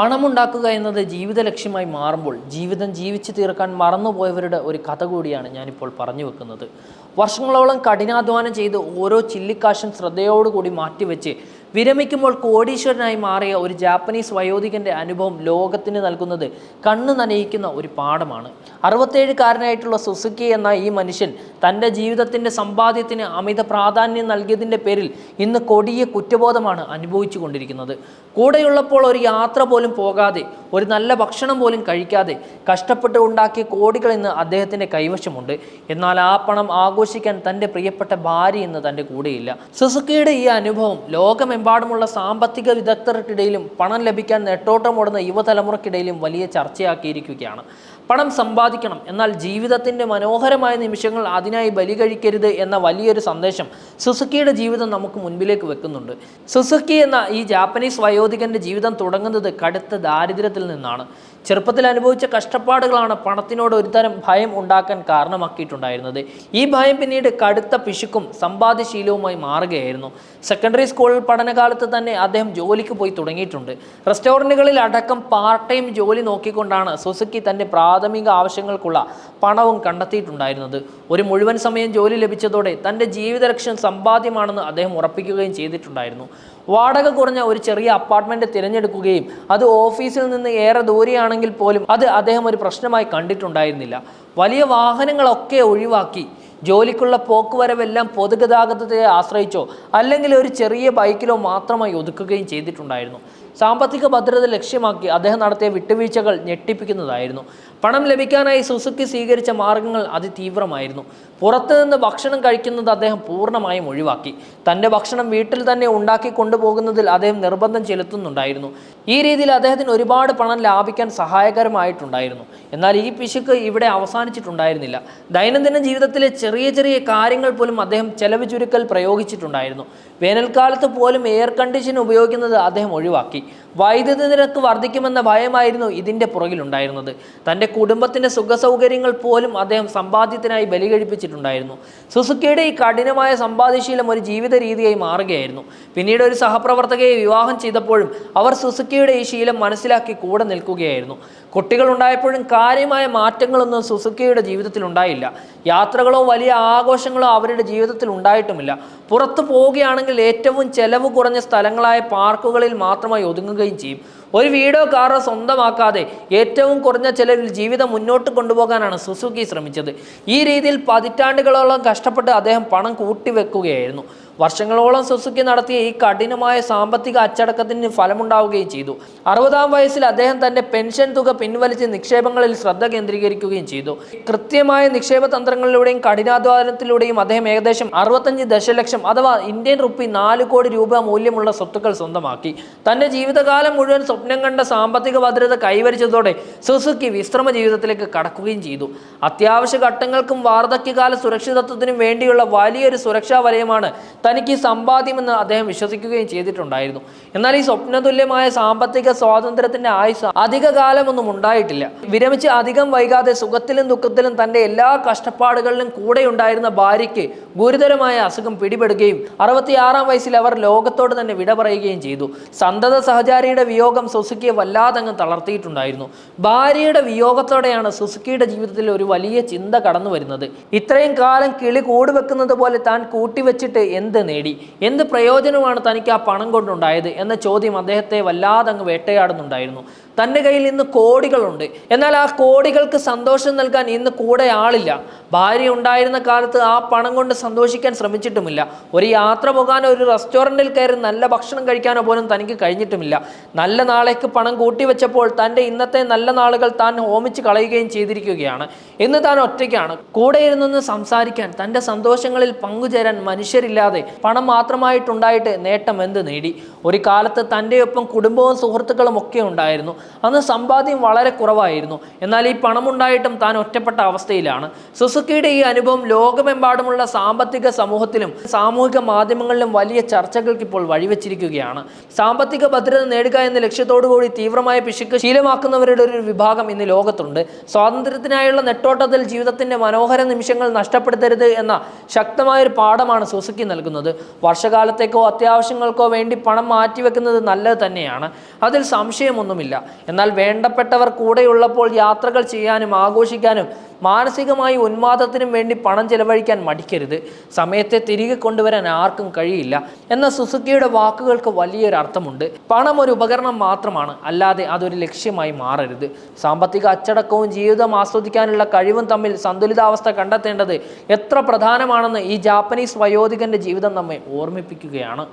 പണമുണ്ടാക്കുക എന്നത് ജീവിത ലക്ഷ്യമായി മാറുമ്പോൾ ജീവിതം ജീവിച്ചു തീർക്കാൻ മറന്നുപോയവരുടെ ഒരു കഥ കൂടിയാണ് ഞാനിപ്പോൾ പറഞ്ഞു വെക്കുന്നത്. വർഷങ്ങളോളം കഠിനാധ്വാനം ചെയ്ത് ഓരോ ചില്ലിക്കാശും ശ്രദ്ധയോടുകൂടി മാറ്റിവെച്ച് വിരമിക്കുമ്പോൾ കോടീശ്വരനായി മാറിയ ഒരു ജാപ്പനീസ് വയോധികന്റെ അനുഭവം ലോകത്തിന് നൽകുന്നത് കണ്ണു നനയിക്കുന്ന ഒരു പാഠമാണ്. അറുപത്തേഴുകാരനായിട്ടുള്ള സുസുക്കി എന്ന ഈ മനുഷ്യൻ തന്റെ ജീവിതത്തിന്റെ സമ്പാദ്യത്തിന് അമിത പ്രാധാന്യം നൽകിയതിന്റെ പേരിൽ ഇന്ന് കൊടിയ കുറ്റബോധമാണ് അനുഭവിച്ചു കൊണ്ടിരിക്കുന്നത് കൂടെയുള്ളപ്പോൾ ഒരു യാത്ര പോലും പോകാതെ ഒരു നല്ല ഭക്ഷണം പോലും കഴിക്കാതെ കഷ്ടപ്പെട്ട് ഉണ്ടാക്കിയ കോടികൾ ഇന്ന് അദ്ദേഹത്തിന്റെ കൈവശമുണ്ട്. എന്നാൽ ആ പണം ആഘോഷിക്കാൻ തന്റെ പ്രിയപ്പെട്ട ഭാര്യ ഇന്ന് തന്റെ കൂടെയില്ല. സുസുക്കിയുടെ ഈ അനുഭവം ലോകമെമ്പാടുമുള്ള സാമ്പത്തിക വിദഗ്ധർക്കിടയിലും പണം ലഭിക്കാൻ നെട്ടോട്ടമോടുന്ന യുവതലമുറക്കിടയിലും വലിയ ചർച്ചയാക്കിയിരിക്കുകയാണ്. പണം സമ്പാദിക്കണം. എന്നാൽ ജീവിതത്തിന്റെ മനോഹരമായ നിമിഷങ്ങൾ അതിനായി ബലി കഴിക്കരുത് എന്ന വലിയൊരു സന്ദേശം സുസുക്കിയുടെ ജീവിതം നമുക്ക് മുൻപിലേക്ക് വെക്കുന്നുണ്ട്. സുസുക്കി എന്ന ഈ ജാപ്പനീസ് വയോധികന്റെ ജീവിതം തുടങ്ങുന്നത് കടുത്ത ദാരിദ്ര്യത്തിൽ നിന്നാണ്. ചെറുപ്പത്തിൽ അനുഭവിച്ച കഷ്ടപ്പാടുകളാണ് പണത്തിനോട് ഒരുതരം ഭയം ഉണ്ടാക്കാൻ കാരണമാക്കിയിട്ടുണ്ടായിരുന്നത്. ഈ ഭയം പിന്നീട് കടുത്ത പിശുക്കും സമ്പാദ്യശീലവുമായി മാറുകയായിരുന്നു. സെക്കൻഡറി സ്കൂൾ പഠനകാലത്ത് തന്നെ അദ്ദേഹം ജോലിക്ക് പോയി തുടങ്ങിയിട്ടുണ്ട്. റെസ്റ്റോറന്റുകളിൽ അടക്കം പാർട്ട് ടൈം ജോലി നോക്കിക്കൊണ്ടാണ് സുസുക്കി തന്റെ പ്രാഥമിക ആവശ്യങ്ങൾക്കുള്ള പണവും കണ്ടെത്തിയിട്ടുണ്ടായിരുന്നത്. ഒരു മുഴുവൻ സമയം ജോലി ലഭിച്ചതോടെ തന്റെ ജീവിത ലക്ഷ്യം സമ്പാദ്യമാണെന്ന് അദ്ദേഹം ഉറപ്പിക്കുകയും ചെയ്തിട്ടുണ്ടായിരുന്നു. വാടക കുറഞ്ഞ ഒരു ചെറിയ അപ്പാർട്ട്മെന്റ് തിരഞ്ഞെടുക്കുകയും അത് ഓഫീസിൽ നിന്ന് ഏറെ ദൂരെയാണെങ്കിൽ പോലും അത് അദ്ദേഹം ഒരു പ്രശ്നമായി കണ്ടിട്ടുണ്ടായിരുന്നില്ല. വലിയ വാഹനങ്ങളൊക്കെ ഒഴിവാക്കി ജോലിക്കുള്ള പോക്കുവരവെല്ലാം പൊതുഗതാഗതത്തെ ആശ്രയിച്ചോ അല്ലെങ്കിൽ ഒരു ചെറിയ ബൈക്കിലോ മാത്രമായി ഒതുക്കുകയും ചെയ്തിട്ടുണ്ടായിരുന്നു. സാമ്പത്തിക ഭദ്രത ലക്ഷ്യമാക്കി അദ്ദേഹം നടത്തിയ വിട്ടുവീഴ്ചകൾ ഞെട്ടിപ്പിക്കുന്നതായിരുന്നു. പണം ലഭിക്കാനായി സുസുക്കി സ്വീകരിച്ച മാർഗങ്ങൾ അതിതീവ്രമായിരുന്നു. പുറത്തുനിന്ന് ഭക്ഷണം കഴിക്കുന്നത് അദ്ദേഹം പൂർണമായും ഒഴിവാക്കി. തന്റെ ഭക്ഷണം വീട്ടിൽ തന്നെ ഉണ്ടാക്കി കൊണ്ടുപോകുന്നതിൽ അദ്ദേഹം നിർബന്ധം ചെലുത്തുന്നുണ്ടായിരുന്നു. ഈ രീതിയിൽ അദ്ദേഹത്തിന് ഒരുപാട് പണം ലാഭിക്കാൻ സഹായകരമായിട്ടുണ്ടായിരുന്നു. എന്നാൽ ഈ പിശുക്ക് ഇവിടെ അവസാനിച്ചിട്ടുണ്ടായിരുന്നില്ല. ദൈനംദിന ജീവിതത്തിലെ ചെറിയ ചെറിയ കാര്യങ്ങൾ പോലും അദ്ദേഹം ചെലവ് ചുരുക്കൽ പ്രയോഗിച്ചിട്ടുണ്ടായിരുന്നു. വേനൽക്കാലത്ത് പോലും എയർ കണ്ടീഷൻ ഉപയോഗിക്കുന്നത് അദ്ദേഹം ഒഴിവാക്കി. വൈദ്യുതി നിരക്ക് വർദ്ധിക്കുമെന്ന ഭയമായിരുന്നു ഇതിന്റെ പുറകിലുണ്ടായിരുന്നത്. തന്റെ കുടുംബത്തിന്റെ സുഖസൗകര്യങ്ങൾ പോലും അദ്ദേഹം സമ്പാദ്യത്തിനായി ബലികഴിപ്പിച്ചിട്ടുണ്ടായിരുന്നു. സുസുക്കിയുടെ ഈ കഠിനമായ സമ്പാദ്യശീലം ഒരു ജീവിത രീതിയായി മാറുകയായിരുന്നു. പിന്നീട് ഒരു സഹപ്രവർത്തകയെ വിവാഹം ചെയ്തപ്പോഴും അവർ സുസുക്കിയുടെ ഈ ശീലം മനസ്സിലാക്കി കൂടെ നിൽക്കുകയായിരുന്നു. കുട്ടികളുണ്ടായപ്പോഴും കാര്യമായ മാറ്റങ്ങളൊന്നും സുസുക്കിയുടെ ജീവിതത്തിൽ ഉണ്ടായില്ല. യാത്രകളോ ആഘോഷങ്ങളോ അവരുടെ ജീവിതത്തിൽ ഉണ്ടായിട്ടുമില്ല. പുറത്തു പോവുകയാണെങ്കിൽ ഏറ്റവും ചെലവ് കുറഞ്ഞ സ്ഥലങ്ങളായ പാർക്കുകളിൽ മാത്രമായി ഒതുങ്ങുകയും ചെയ്യും. ഒരു വീടോ കാറോ സ്വന്തമാക്കാതെ ഏറ്റവും കുറഞ്ഞ ചെലവിൽ ജീവിതം മുന്നോട്ട് കൊണ്ടുപോകാനാണ് സുസുക്കി ശ്രമിച്ചത്. ഈ രീതിയിൽ പതിറ്റാണ്ടുകളോളം കഷ്ടപ്പെട്ട് അദ്ദേഹം പണം കൂട്ടിവെക്കുകയായിരുന്നു. വർഷങ്ങളോളം സുസുക്കി നടത്തിയ ഈ കഠിനമായ സാമ്പത്തിക അച്ചടക്കത്തിന് ഫലമുണ്ടാവുകയും ചെയ്തു. അറുപതാം വയസ്സിൽ അദ്ദേഹം തന്റെ പെൻഷൻ തുക പിൻവലിച്ച് നിക്ഷേപങ്ങളിൽ ശ്രദ്ധ കേന്ദ്രീകരിക്കുകയും ചെയ്തു. കൃത്യമായ നിക്ഷേപ തന്ത്രങ്ങളിലൂടെയും കഠിനാധ്വാനത്തിലൂടെയും അദ്ദേഹം ഏകദേശം അറുപത്തഞ്ച് ദശലക്ഷം അഥവാ ഇന്ത്യൻ റുപ്പി നാല് കോടി രൂപ മൂല്യമുള്ള സ്വത്തുക്കൾ സ്വന്തമാക്കി. തന്റെ ജീവിതകാലം മുഴുവൻ സ്വപ്നം കണ്ട സാമ്പത്തിക ഭദ്രത കൈവരിച്ചതോടെ സുസുക്കി വിശ്രമ ജീവിതത്തിലേക്ക് കടക്കുകയും ചെയ്തു. അത്യാവശ്യ ഘട്ടങ്ങൾക്കും വാർദ്ധക്യകാല സുരക്ഷിതത്വത്തിനും വേണ്ടിയുള്ള വലിയൊരു സുരക്ഷാ വലയമാണ് തനിക്ക് സമ്പാദ്യമെന്ന് അദ്ദേഹം വിശ്വസിക്കുകയും ചെയ്തിട്ടുണ്ടായിരുന്നു. എന്നാൽ ഈ സ്വപ്നതുല്യമായ സാമ്പത്തിക സ്വാതന്ത്ര്യത്തിന്റെ ആയുസ് അധിക കാലമൊന്നും ഉണ്ടായിട്ടില്ല. വിരമിച്ച് അധികം വൈകാതെ സുഖത്തിലും ദുഃഖത്തിലും തന്റെ എല്ലാ കഷ്ടപ്പാടുകളിലും കൂടെ ഉണ്ടായിരുന്ന ഭാര്യയ്ക്ക് ഗുരുതരമായ അസുഖം പിടിപെടുകയും അറുപത്തിയാറാം വയസ്സിൽ അവർ ലോകത്തോട് തന്നെ വിട പറയുകയും ചെയ്തു. സന്തത സഹചാരിയുടെ വിയോഗം സുസുക്കിയെ വല്ലാതങ്ങ് തളർത്തിയിട്ടുണ്ടായിരുന്നു. ഭാര്യയുടെ വിയോഗത്തോടെയാണ് സുസുക്കിയുടെ ജീവിതത്തിൽ ഒരു വലിയ ചിന്ത കടന്നു വരുന്നത് ഇത്രയും കാലം കിളി കൂടുവെക്കുന്നത് പോലെ താൻ കൂട്ടിവെച്ചിട്ട് എന്ത് നേടി? എന്ത് പ്രയോജനമാണ് തനിക്ക് ആ പണം കൊണ്ടുണ്ടായത്? എന്ന ചോദ്യം അദ്ദേഹത്തെ വല്ലാതെ അങ്ങ് വേട്ടയാടുന്നുണ്ടായിരുന്നു. തന്റെ കയ്യിൽ ഇന്ന് കോടികളുണ്ട്. എന്നാൽ ആ കോടികൾക്ക് സന്തോഷം നൽകാൻ ഇന്ന് കൂടെ ആളില്ല. ഭാര്യ ഉണ്ടായിരുന്ന കാലത്ത് ആ പണം കൊണ്ട് സന്തോഷിക്കാൻ ശ്രമിച്ചിട്ടുമില്ല. ഒരു യാത്ര പോകാനോ ഒരു റെസ്റ്റോറന്റിൽ കയറി നല്ല ഭക്ഷണം കഴിക്കാനോ പോലും തനിക്ക് കഴിഞ്ഞിട്ടുമില്ല. നല്ല നാളേക്ക് പണം കൂട്ടിവെച്ചപ്പോൾ തന്റെ ഇന്നത്തെ നല്ല നാളുകൾ താൻ ഹോമിച്ച് കളയുകയും ചെയ്തിരിക്കുകയാണ്. ഇന്ന് താൻ ഒറ്റയ്ക്കാണ്. കൂടെ ഇരുന്നൊന്ന് സംസാരിക്കാൻ തന്റെ സന്തോഷങ്ങളിൽ പങ്കുചേരാൻ മനുഷ്യരില്ലാതെ പണം മാത്രമായിട്ടുണ്ടായിട്ട് നേട്ടം എന്ത് നേടി? ഒരു കാലത്ത് തന്റെ ഒപ്പം കുടുംബവും സുഹൃത്തുക്കളും ഒക്കെ ഉണ്ടായിരുന്നു. അന്ന് സമ്പാദ്യം വളരെ കുറവായിരുന്നു. എന്നാൽ ഈ പണമുണ്ടായിട്ടും താൻ ഒറ്റപ്പെട്ട അവസ്ഥയിലാണ്. സുസുക്കിയുടെ ഈ അനുഭവം ലോകമെമ്പാടുമുള്ള സാമ്പത്തിക സമൂഹത്തിലും സാമൂഹിക മാധ്യമങ്ങളിലും വലിയ ചർച്ചകൾക്ക് ഇപ്പോൾ വഴിവെച്ചിരിക്കുകയാണ്. സാമ്പത്തിക ഭദ്രത നേടുക എന്ന ലക്ഷ്യത്തോടുകൂടി തീവ്രമായ പിശുക്ക് ശീലമാക്കുന്നവരുടെ ഒരു വിഭാഗം ഇന്ന് ലോകത്തുണ്ട്. സ്വാതന്ത്ര്യത്തിനായുള്ള നെട്ടോട്ടത്തിൽ ജീവിതത്തിന്റെ മനോഹര നിമിഷങ്ങൾ നഷ്ടപ്പെടുത്തരുത് എന്ന ശക്തമായ ഒരു പാഠമാണ് സുസുക്കി നൽകുന്നത്. മാറ്റിവെക്കുന്നത് വർഷകാലത്തേക്കോ അത്യാവശ്യങ്ങൾക്കോ വേണ്ടി പണം മാറ്റിവെക്കുന്നത് നല്ലത് തന്നെയാണ്. അതിൽ സംശയമൊന്നുമില്ല. എന്നാൽ വേണ്ടപ്പെട്ടവർ കൂടെയുള്ളപ്പോൾ യാത്രകൾ ചെയ്യാനും ആഘോഷിക്കാനും മാനസികമായി ഉന്മാദത്തിനും വേണ്ടി പണം ചെലവഴിക്കാൻ മടിക്കരുത്. സമയത്തെ തിരികെ കൊണ്ടുവരാൻ ആർക്കും കഴിയില്ല. എന്ന സുസുക്കിയുടെ വാക്കുകൾക്ക് വലിയൊരു അർത്ഥമുണ്ട്. പണം ഒരു ഉപകരണം മാത്രമാണ്. അല്ലാതെ അതൊരു ലക്ഷ്യമായി മാറരുത്. സാമ്പത്തിക അച്ചടക്കവും ജീവിതം ആസ്വദിക്കാനുള്ള കഴിവും തമ്മിൽ സന്തുലിതാവസ്ഥ കണ്ടെത്തേണ്ടത് എത്ര പ്രധാനമാണെന്ന് ഈ ജാപ്പനീസ് വയോധികന്റെ ജീവിതം നമ്മെ ഓർമ്മിപ്പിക്കുകയാണ്.